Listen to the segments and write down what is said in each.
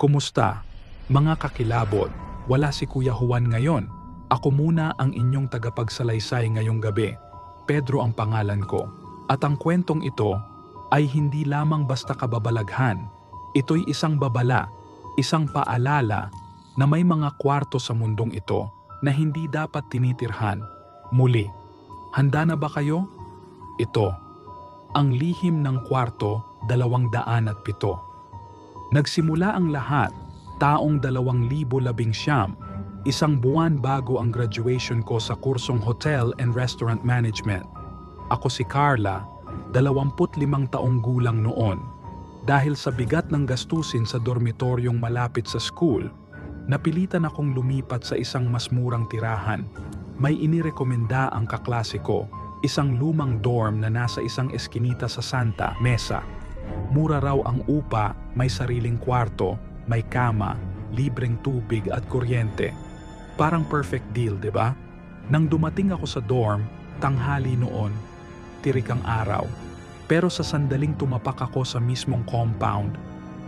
Kumusta? Mga kakilabot, wala si Kuya Juan ngayon. Ako muna ang inyong tagapagsalaysay ngayong gabi. Pedro ang pangalan ko. At ang kwentong ito ay hindi lamang basta kababalaghan. Ito'y isang babala, isang paalala na may mga kwarto sa mundong ito na hindi dapat tinitirhan. Muli, handa na ba kayo? Ito, ang lihim ng kwarto, dalawang daan at pito. Nagsimula ang lahat, taong dalawang libo labing siyam, isang buwan bago ang graduation ko sa kursong Hotel and Restaurant Management. Ako si Carla, 25 taong gulang noon. Dahil sa bigat ng gastusin sa dormitoryong malapit sa school, napilitan akong lumipat sa isang mas murang tirahan. May inirekomenda ang kaklase ko, isang lumang dorm na nasa isang eskinita sa Santa Mesa. Mura raw ang upa, may sariling kwarto, may kama, libreng tubig at kuryente. Parang perfect deal, di ba? Nang dumating ako sa dorm, tanghali noon, tirik ang araw. Pero sa sandaling tumapak ako sa mismong compound,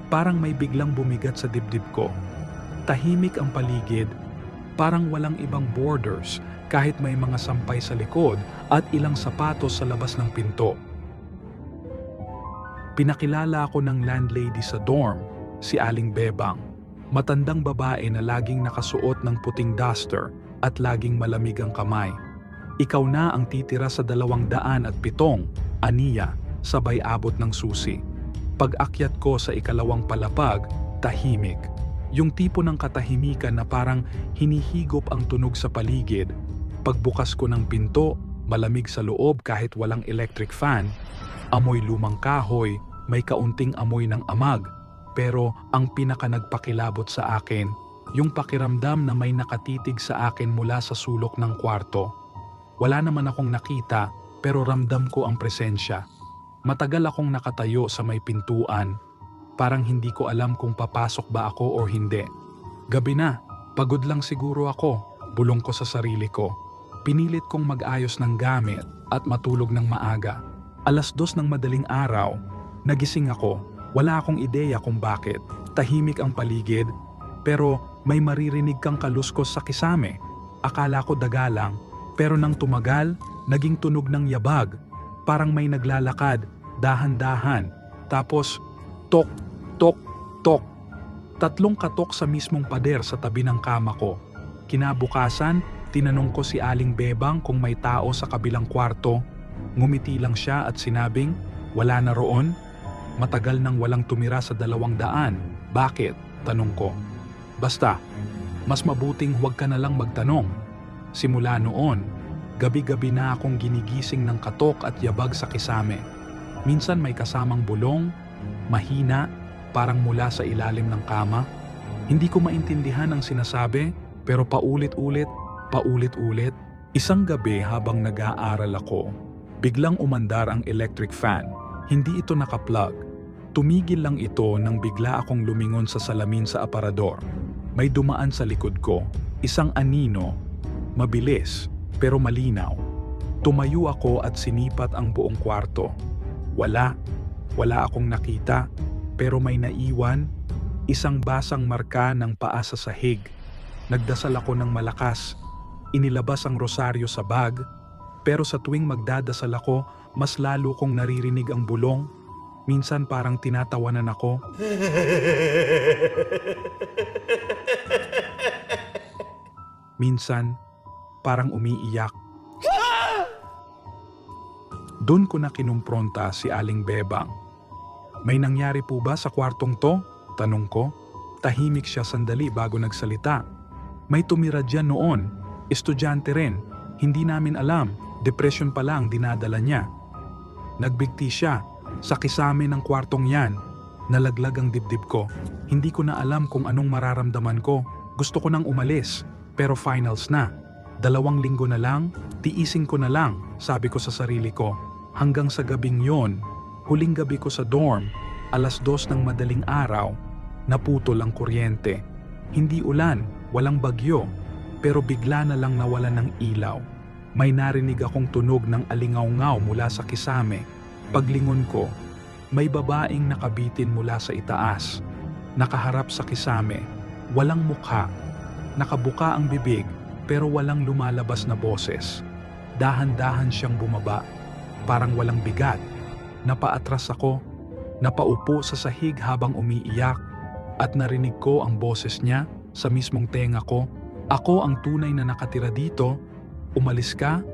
parang may biglang bumigat sa dibdib ko. Tahimik ang paligid, parang walang ibang borders kahit may mga sampay sa likod at ilang sapatos sa labas ng pinto. Pinakilala ako ng landlady sa dorm, si Aling Bebang. Matandang babae na laging nakasuot ng puting duster at laging malamig ang kamay. Ikaw na ang titira sa dalawang daan at pitong, aniya, sabay abot ng susi. Pag-akyat ko sa ikalawang palapag, tahimik. Yung tipo ng katahimikan na parang hinihigop ang tunog sa paligid. Pagbukas ko ng pinto, malamig sa loob kahit walang electric fan. Amoy lumang kahoy, may kaunting amoy ng amag. Pero ang pinaka nagpakilabot sa akin, yung pakiramdam na may nakatitig sa akin mula sa sulok ng kwarto. Wala naman akong nakita pero ramdam ko ang presensya. Matagal akong nakatayo sa may pintuan. Parang hindi ko alam kung papasok ba ako o hindi. Gabi na, pagod lang siguro ako, bulong ko sa sarili ko. Pinilit kong mag-ayos ng gamit at matulog ng maaga. Alas dos ng madaling araw, nagising ako. Wala akong ideya kung bakit. Tahimik ang paligid, pero may maririnig kang kaluskos sa kisame. Akala ko daga lang, pero nang tumagal, naging tunog ng yabag. Parang may naglalakad, dahan-dahan. Tapos, tok, tok, tok. Tatlong katok sa mismong pader sa tabi ng kama ko. Kinabukasan, tinanong ko si Aling Bebang kung may tao sa kabilang kwarto. Ngumiti lang siya at sinabing, wala na roon. Matagal nang walang tumira sa dalawang daan. Bakit? Tanong ko. Basta, mas mabuting huwag ka na lang magtanong. Simula noon, gabi-gabi na akong ginigising ng katok at yabag sa kisame. Minsan may kasamang bulong, mahina, parang mula sa ilalim ng kama. Hindi ko maintindihan ang sinasabi, pero paulit-ulit, paulit-ulit. Isang gabi habang nag-aaral ako, biglang umandar ang electric fan. Hindi ito nakaplug. Tumigil lang ito nang bigla akong lumingon sa salamin sa aparador. May dumaan sa likod ko, isang anino, mabilis pero malinaw. Tumayo ako at sinipat ang buong kwarto. Wala, wala akong nakita pero may naiwan, isang basang marka ng paa sa sahig. Nagdasal ako ng malakas, inilabas ang rosaryo sa bag, pero sa tuwing magdadasal ako, mas lalo kong naririnig ang bulong. Minsan parang tinatawanan ako. Minsan, parang umiiyak. Doon ko na kinumpronta si Aling Bebang. May nangyari po ba sa kwartong to? Tanong ko. Tahimik siya sandali bago nagsalita. May tumira dyan noon. Estudyante rin. Hindi namin alam. Depression pa lang dinadala niya. Nagbigti siya. Sa kisame ng kwartong yan. Nalaglag ang dibdib ko. Hindi ko na alam kung anong mararamdaman ko. Gusto ko nang umalis. Pero finals na. Dalawang linggo na lang, tiisin ko na lang, sabi ko sa sarili ko. Hanggang sa gabing yon, huling gabi ko sa dorm, alas dos ng madaling araw, naputol ang kuryente. Hindi ulan, walang bagyo, pero bigla na lang nawalan ng ilaw. May narinig akong tunog ng alingaw-ngaw mula sa kisame. Paglingon ko, may babaeng nakabitin mula sa itaas. nakaharap sa kisame, walang mukha, nakabuka ang bibig pero walang lumalabas na boses. Dahan-dahan siyang bumaba, parang walang bigat. Napaatras ako, napaupo sa sahig habang umiiyak at narinig ko ang boses niya sa mismong tenga ko. Ako ang tunay na nakatira dito. Umalis ka?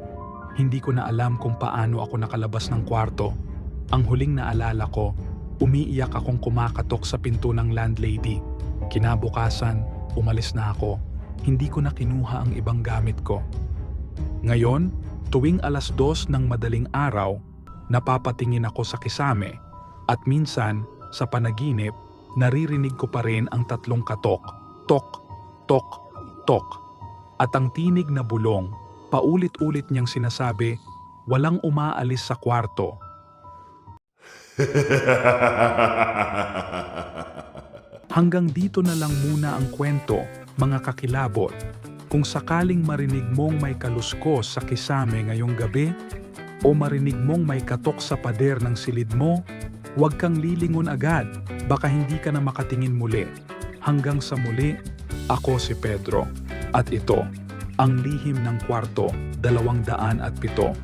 Hindi ko na alam kung paano ako nakalabas ng kwarto. Ang huling naalala ko, umiiyak akong kumakatok sa pinto ng landlady. Kinabukasan, umalis na ako. Hindi ko na kinuha ang ibang gamit ko. Ngayon, tuwing alas dos ng madaling araw, napapatingin ako sa kisame at minsan, sa panaginip, naririnig ko pa rin ang tatlong katok. Tok, tok, tok. At ang tinig na bulong, paulit-ulit niyang sinasabi, walang umaalis sa kwarto. Hanggang dito na lang muna ang kwento, mga kakilabot. Kung sakaling marinig mong may kaluskos sa kisame ngayong gabi, o marinig mong may katok sa pader ng silid mo, huwag kang lilingon agad, baka hindi ka na makatingin muli. Hanggang sa muli, ako si Pedro. At ito, ang lihim ng kwarto, dalawang daan at pito.